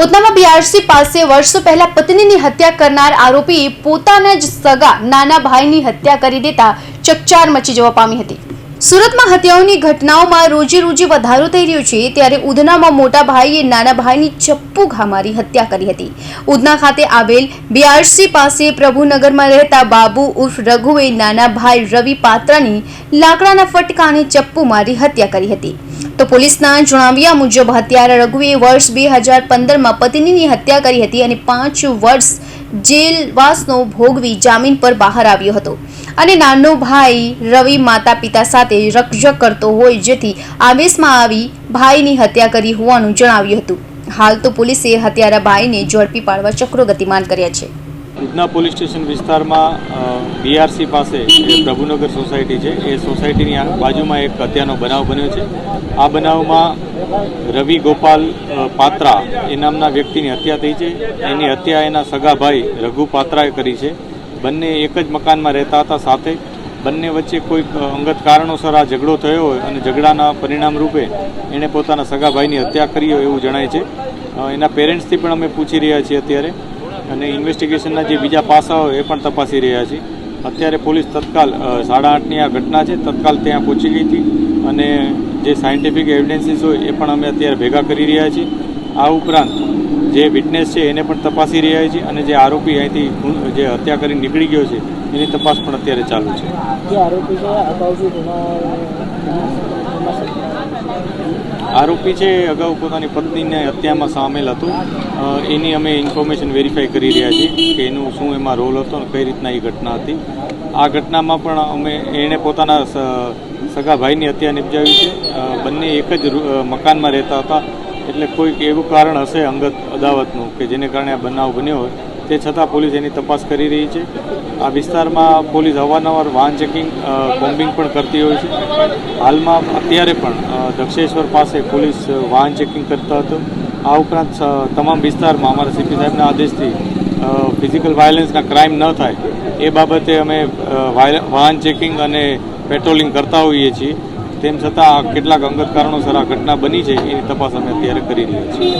ઉધનામાં BRC પાસે વર્ષો પહેલા પત્નીની હત્યા કરનાર આરોપી પોતાના જ સગા નાના ભાઈની હત્યા કરી દેતા ચકચાર મચી જવા પામી હતી. સુરતમાં હત્યાઓની ઘટનાઓમાં રોજે રોજે વધારો થઈ રહ્યો છે, ત્યારે ઉધનામાં મોટા ભાઈએ નાના ભાઈની ચપ્પુ ઘા મારી હત્યા કરી હતી. ઉધના ખાતે આવેલ બીઆરસી પાસે પ્રભુનગરમાં રહેતા બાબુ ઉર્ફ રઘુએ નાના ભાઈ રવિ પાત્રાની લાકડાના ફટકાને ચપ્પુ મારી હત્યા કરી હતી. તો પોલીસના જણાવ્યા મુજબ, હત્યારા રઘુએ વર્ષ બે હજાર પંદરમાં પત્નીની હત્યા કરી હતી અને પાંચ વર્ષ જેલવાસનો ભોગવી જામીન પર બહાર આવ્યો હતો. અને નાનો ભાઈ રવિ માતા પિતા સાથે રકઝક કરતો હોય જેથી આવેશમાં આવી ભાઈની હત્યા કરી હોવાનું જણાવ્યું હતું. હાલ તો પોલીસે હત્યારા ભાઈને ઝડપી પાડવા ચક્રો ગતિમાન કર્યા છે. ઉધના પોલીસ સ્ટેશન વિસ્તારમાં બીઆરસી પાસે પ્રભુનગર સોસાયટી છે, એ સોસાયટીની બાજુમાં એક હત્યાનો બનાવ બન્યો છે. આ બનાવમાં રવિ ગોપાલ પાત્રા એ નામના વ્યક્તિની હત્યા થઈ છે. એની હત્યા એના સગા ભાઈ રઘુ પાત્રાએ કરી છે. બંને એક જ મકાનમાં રહેતા હતા સાથે. બંને વચ્ચે કોઈક અંગત કારણોસર આ ઝઘડો થયો હોય અને ઝઘડાના પરિણામ રૂપે એણે પોતાના સગા ભાઈની હત્યા કરી હોય એવું જણાય છે. એના પેરેન્ટ્સથી પણ અમે પૂછી રહ્યા છીએ અત્યારે. અને ઇન્વેસ્ટિગેશનના જે બીજા પાસાઓ એ પણ તપાસી રહ્યા છે અત્યારે પોલીસ તત્કાલ સાડા આઠની આ ઘટના છે, તત્કાલ ત્યાં પહોંચી ગઈ હતી અને જે સાયન્ટિફિક એવિડન્સીસ હોય એ પણ અમે અત્યારે ભેગા કરી રહ્યા છીએ. આ ઉપરાંત જે વિટનેસ છે એને પણ તપાસી રહ્યા છીએ અને જે આરોપી અહીંથી જે હત્યા કરી નીકળી ગયો છે, એની તપાસ પણ અત્યારે ચાલુ છે. છે આરોપી છે, અગાઉ પોતાની પત્નીને હત્યામાં સામેલ હતું. એની અમે ઇન્ફોર્મેશન વેરીફાઈ કરી રહ્યા છીએ કે એનું શું એમાં રોલ હતો કઈ રીતના એ ઘટના હતી. આ ઘટનામાં પણ અમે, એણે પોતાના સગા ભાઈની હત્યા નિપજાવી છે. બંને એક જ મકાનમાં રહેતા હતા. એટલે કોઈક એવું કારણ હશે અંગત અદાવતનું કે જેને કારણે આ બનાવ બન્યો હોય. તે છતાં પોલીસ એની તપાસ કરી રહી છે. આ વિસ્તારમાં પોલીસ અવારનવાર વાહન ચેકિંગ કોમ્બિંગ પણ કરતી હોય છે. હાલમાં અત્યારે પણ દક્ષેશ્વર પાસે પોલીસ વાહન ચેકિંગ કરતા હતો. આ ઉપરાંત તમામ વિસ્તારમાં અમારા સીપી સાહેબના આદેશથી ફિઝિકલ વાયલન્સના ક્રાઇમ ન થાય, એ બાબતે અમે વાહન ચેકિંગ અને પેટ્રોલિંગ કરતા હોઈએ છીએ. તેમ છતાં કેટલાક અંગત કારણોસર આ ઘટના બની છે, એની તપાસ અમે અત્યારે કરી રહ્યા છીએ.